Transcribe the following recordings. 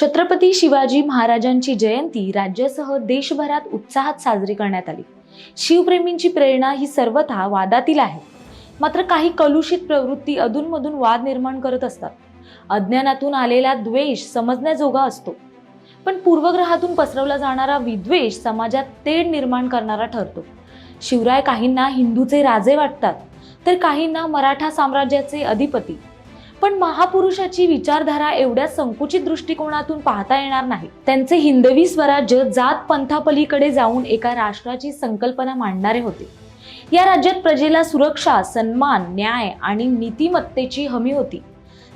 छत्रपती शिवाजी महाराजांची जयंती राज्यासह देशभरात उत्साहात साजरी करण्यात आली. शिवप्रेमींची प्रेरणा ही सर्वथा वादातील आहे. मात्र काही कलुषित प्रवृत्ती अधूनमधून वाद निर्माण करत असतात. अज्ञानातून आलेला द्वेष समजण्याजोगा असतो. पण पूर्वग्रहातून पसरवला जाणारा विद्वेष समाजात तेढ निर्माण करणारा ठरतो. शिवराय काहींना हिंदूचे राजे वाटतात तर काहींना मराठा साम्राज्याचे अधिपती. पण महापुरुषाची विचारधारा एवढ्या संकुचित दृष्टिकोनातून पाहता येणार नाही. त्यांचे हिंदवी स्वराज्य जात पंथापलीकडे जाऊन एका राष्ट्राची संकल्पना मांडणारे होते. या राज्यात प्रजेला सुरक्षा सन्मान न्याय आणि नीतिमत्तेची हमी होती.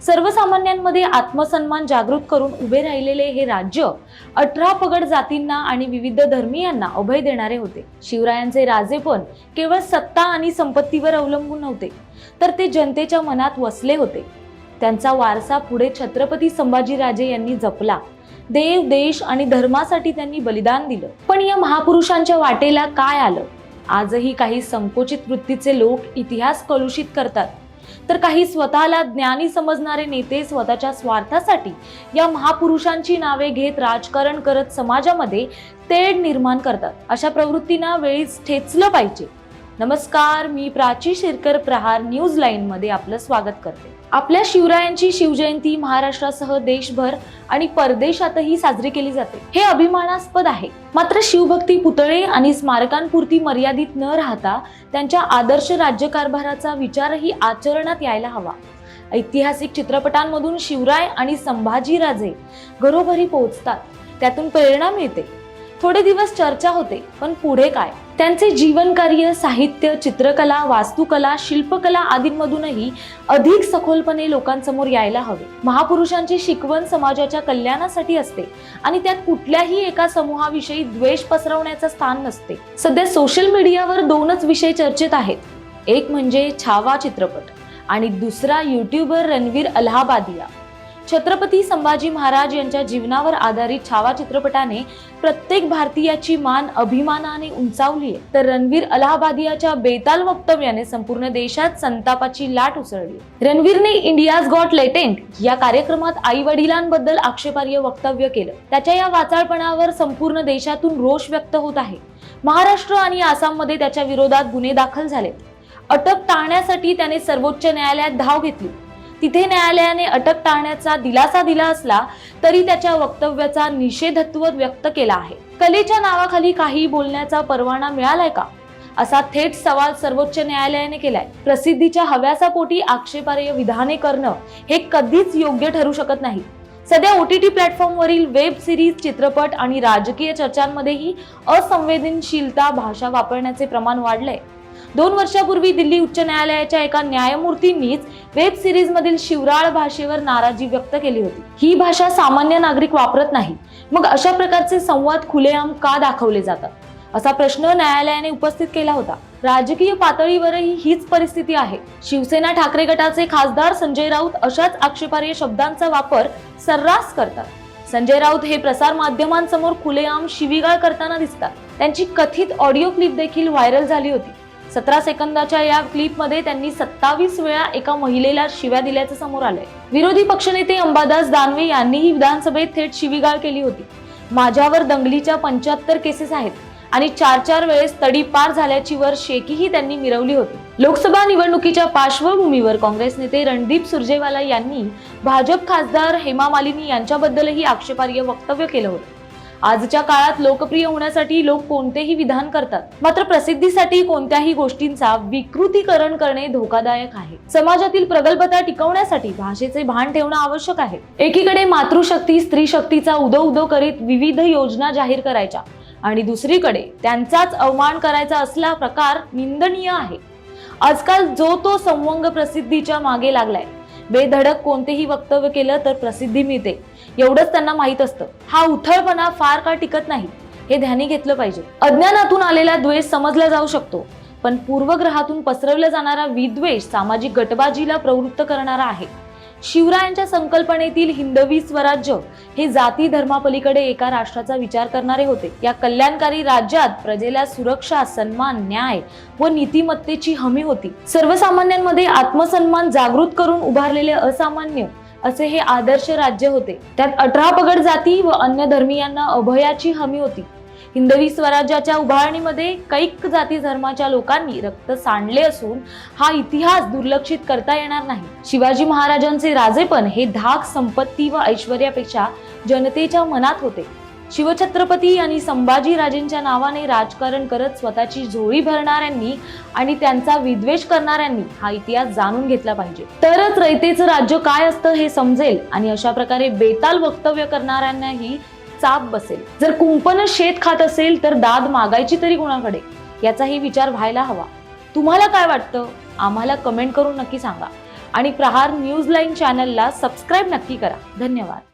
सर्वसामान्यांमध्ये आत्मसन्मान जागृत करून उभे राहिलेले हे राज्य अठरा पगड जातींना आणि विविध धर्मीयांना अभय देणारे होते. शिवरायांचे राजेपण केवळ सत्ता आणि संपत्तीवर अवलंबून नव्हते तर ते जनतेच्या मनात वसले होते. त्यांचा वारसा पुढे छत्रपती संभाजीराजे यांनी जपला. देव देश आणि धर्मासाठी त्यांनी बलिदान दिलं. पण या महापुरुषांच्या वाटेला काय आलं? आजही काही संकोचित वृत्तीचे लोक इतिहास कलुषित करतात. तर काही स्वतःला ज्ञानी समजणारे नेते स्वतःच्या स्वार्थासाठी या महापुरुषांची नावे घेत राजकारण करत समाजामध्ये तेढ निर्माण करतात. अशा प्रवृत्तींना वेळीच ठेचलं पाहिजे. नमस्कार मी प्राची शिरकर प्रहार न्यूज लाईन मध्ये आपलं स्वागत करते. आपल्या शिवरायांची शिवजयंती महाराष्ट्रासह देशभर आणि परदेशातही साजरी केली जाते. हे अभिमानास्पद आहे. मात्र शिवभक्ती पुतळे आणि स्मारकांपुरती मर्यादित न राहता त्यांच्या आदर्श राज्यकारभाराचा विचारही आचरणात यायला हवा. ऐतिहासिक चित्रपटांमधून शिवराय आणि संभाजीराजे घरोघरी पोहोचतात. त्यातून प्रेरणा मिळते. थोडे दिवस चर्चा होते पण पुढे काय? त्यांचे जीवनकार्य साहित्य चित्रकला वास्तुकला शिल्पकला आदींमधूनही अधिक सखोलपणे लोकांसमोर यायला हवे. महापुरुषांची शिकवण समाजाच्या कल्याणासाठी असते आणि त्यात कुठल्याही एका समूहाविषयी द्वेष पसरवण्याचं स्थान नसते. सध्या सोशल मीडियावर दोनच विषय चर्चेत आहेत. एक म्हणजे छावा चित्रपट आणि दुसरा युट्यूबर रणवीर अल्हाबादिया. छत्रपती संभाजी महाराज यांच्या जीवनावर आधारित छावा चित्रपटाने प्रत्येक भारतीयाची मान अभिमानाने उंचावली आहे. तर रणवीर अलाहाबादियाच्या बेताल वक्तव्याने संपूर्ण देशात संतापाची लाट उसळली रणवीरने इंडियाज गॉट लेटेंट या कार्यक्रमात आई वडिलांबद्दल आक्षेपार्ह वक्तव्य केलं. त्याच्या या वाचाळपणावर संपूर्ण देशातून रोष व्यक्त होत आहे. महाराष्ट्र आणि आसाममध्ये त्याच्या विरोधात गुन्हे दाखल झालेत अटक टाळण्यासाठी त्याने सर्वोच्च न्यायालयात धाव घेतली. तिथे न्यायालयाने अटक टाळण्याचा दिलासा दिला असला तरी त्याच्या वक्तव्याचा निषेधत्व व्यक्त केला आहे. कलेच्या नावाखाली काही बोलण्याचा परवाना मिळालाय का? असा थेट सवाल सर्वोच्च न्यायालयाने केलाय. प्रसिद्धीच्या हव्यासापोटी आक्षेपार्ह विधाने करणं हे कधीच योग्य ठरू शकत नाही. सध्या ओ टी टी प्लॅटफॉर्मवरील वेब सिरीज चित्रपट आणि राजकीय चर्चांमध्येही असंवेदनशीलता भाषा वापरण्याचे प्रमाण वाढलंय. दोन वर्षापूर्वी दिल्ली उच्च न्यायालयाच्या एका न्यायमूर्तींनीच वेब सिरीज मधील शिवराळ भाषेवर नाराजी व्यक्त केली होती. ही भाषा सामान्य नागरिक वापरत नाही. मग अशा प्रकारचे संवाद खुलेआम का दाखवले जातात? असा प्रश्न न्यायालयाने उपस्थित केला होता. राजकीय पातळीवरही हीच परिस्थिती आहे. शिवसेना ठाकरे गटाचे खासदार संजय राऊत अशाच आक्षेपार्ह शब्दांचा वापर सर्रास करतात. संजय राऊत हे प्रसार माध्यमांसमोर खुलेआम शिवीगाळ करताना दिसतात. त्यांची कथित ऑडिओ क्लिप देखील व्हायरल झाली होती. सतरा सेकंदाच्या या क्लिपमध्ये त्यांनी सत्तावीस वेळा एका महिलेला शिव्या दिल्याचं समोर आलंय. विरोधी पक्षनेते अंबादास दानवे यांनीही विधानसभेत थेट शिवीगाळ केली होती. माझ्यावर दंगलीच्या पंच्याहत्तर केसेस आहेत आणि चार चार वेळेस तडीपार झाल्याची वर शेकीही त्यांनी मिरवली होती. लोकसभा निवडणुकीच्या पार्श्वभूमीवर काँग्रेस नेते रणदीप सुरजेवाला यांनी भाजप खासदार हेमा मालिनी यांच्याबद्दलही आक्षेपार्ह वक्तव्य केलं होतं. आजच्या काळात लोकप्रिय होण्यासाठी लोक कोणतेही विधान करतात. मात्र प्रसिद्धीसाठी कोणत्याही गोष्टींचा विकृतीकरण करणे धोकादायक आहे. समाजातील प्रगल्भता टिकवण्यासाठी भाषेचे भान ठेवणं आवश्यक आहे. एकीकडे मातृशक्ती स्त्री शक्तीचा उदो उदो करीत विविध योजना जाहीर करायच्या आणि दुसरीकडे त्यांचाच अवमान करायचा असला प्रकार निंदनीय आहे. आजकाल जो तो संवंग प्रसिद्धीच्या मागे लागलाय. बेधडक कोणतेही वक्तव्य केलं तर प्रसिद्धी मिळते. एवढंच त्यांना माहीत असतं. हा उथळपणा फार काळ टिकत नाही. हे ध्यानी घेतलं पाहिजे. अज्ञानातून आलेला द्वेष समजला जाऊ शकतो. पण पूर्वग्रहातून पसरवला जाणारा विद्वेष सामाजिक गटबाजीला प्रवृत्त करणारा आहे. शिवरायांच्या संकल्पनेतील हिंदवी स्वराज्य हे जाती धर्मापलीकडे एका राष्ट्राचा विचार करणारे होते. या कल्याणकारी राज्यात प्रजेला सुरक्षा सन्मान न्याय व नीतिमत्तेची हमी होती. सर्वसामान्यांमध्ये आत्मसन्मान जागृत करून उभारलेले असामान्य असे हे आदर्श राज्य होते. त्यात अठरा पगड जाती व अन्य धर्मीयांना अभयाची हमी होती. हिंदवी स्वराज्याच्या उभारणीमध्ये कैक जाती धर्माच्या लोकांनी रक्त सांडले असून हा इतिहास दुर्लक्षित करता येणार नाही. शिवाजी महाराजांचे राजेपण हे धाक संपत्ती व ऐश्वर्यापेक्षा जनतेच्या मनात होते. शिवछत्रपती आणि संभाजी राजेंच्या नावाने राजकारण करत स्वतःची झोळी भरणाऱ्यांनी आणि त्यांचा विद्वेष करणाऱ्यांनी हा इतिहास जाणून घेतला पाहिजे. तरच रयतेचं राज्य काय असतं हे समजेल आणि अशा प्रकारे बेताल वक्तव्य करणाऱ्यांनाही चाप बसेल. जर कुंपण शेत खात असेल तर दाद मागायची तरी कुणाकडे? याचाही विचार व्हायला हवा. तुम्हाला काय वाटतं? आम्हाला कमेंट करून नक्की सांगा. आणि प्रहार न्यूज लाईन चॅनलला सबस्क्राईब नक्की करा. धन्यवाद.